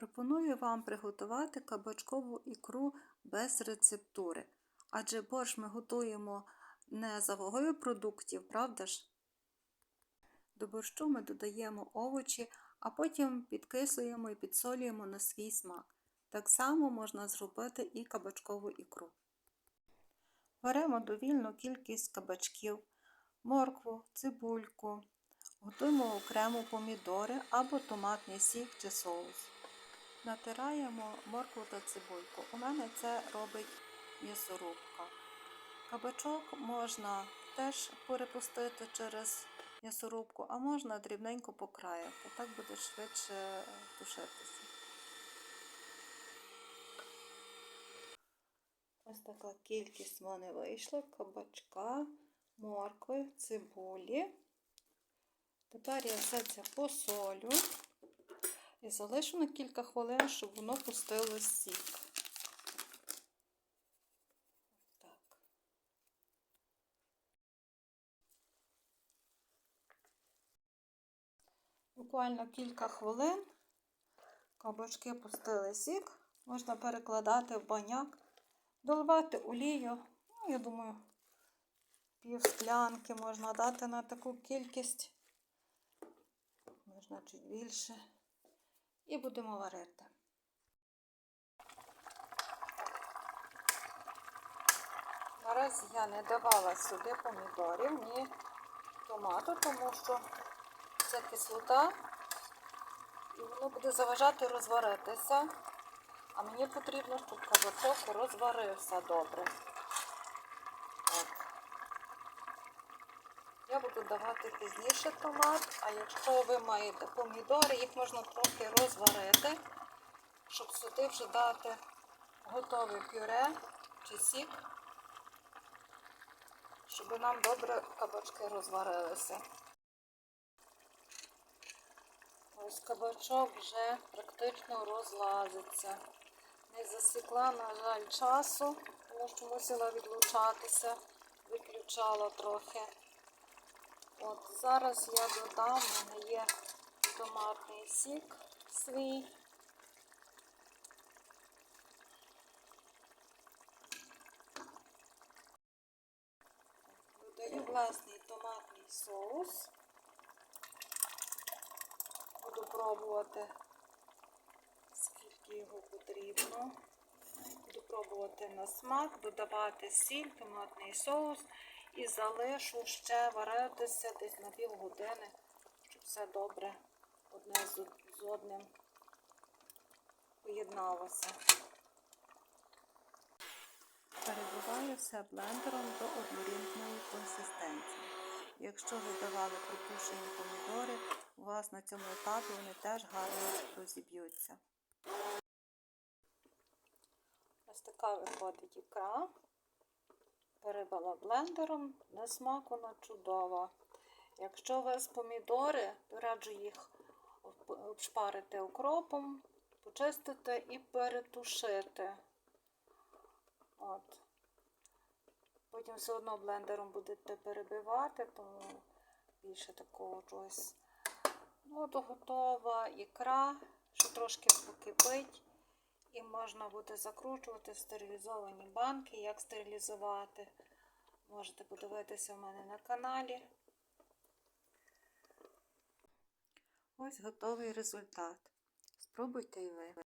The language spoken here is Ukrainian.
Пропоную вам приготувати кабачкову ікру без рецептури. Адже борщ ми готуємо не за вагою продуктів, правда ж? До борщу ми додаємо овочі, а потім підкислюємо і підсолюємо на свій смак. Так само можна зробити і кабачкову ікру. Беремо довільну кількість кабачків, моркву, цибульку, готуємо окремо помідори або томатний сік чи соус. Натираємо моркву та цибульку. У мене це робить м'ясорубка. Кабачок можна теж перепустити через м'ясорубку, а можна дрібненько покраяти. Так буде швидше тушитися. Ось така кількість в мене вийшла кабачка, моркви, цибулі. Тепер я все це посолю і залишу на кілька хвилин, щоб воно пустило сік. Так. Буквально кілька хвилин кабачки пустили сік, можна перекладати в баняк, доливати олію. Ну, я думаю, пів склянки можна дати на таку кількість, можна чуть більше. І будемо варити. Наразі я не давала сюди помідорів, ні томату, тому що це кислота, і воно буде заважати розваритися. А мені потрібно, щоб кабачок розварився добре. От. Я буду давати пізніше томат, а якщо ви маєте помідори, їх можна трохи розварити, щоб сюди вже дати готове пюре чи сік, щоб нам добре кабачки розварилися. Ось кабачок вже практично розлазиться. Не засікла, на жаль, часу, тому що мусила відлучатися, виключала трохи. От Зараз я додам, в мене є томатний сік свій. Додаю власний томатний соус. Буду пробувати, скільки його потрібно. Буду пробувати на смак, додавати сіль, томатний соус і залишу ще варитися десь на пів години, щоб все добре одне з одним поєдналося. Перебиваю все блендером до однорідної консистенції. Якщо ви давали протушені помідори, у вас на цьому етапі вони теж гарно розіб'ються. Ось така виходить ікра. Перебила блендером, на смак вона чудова. Якщо у вас помідори, то раджу їх обшпарити окропом, почистити і перетушити. От. Потім все одно блендером будете перебивати, тому більше такого чогось. Ну, от готова ікра, що трошки покипить. І можна буде закручувати в стерилізовані банки. Як стерилізувати, можете подивитися в мене на каналі. Ось готовий результат. Спробуйте і ви.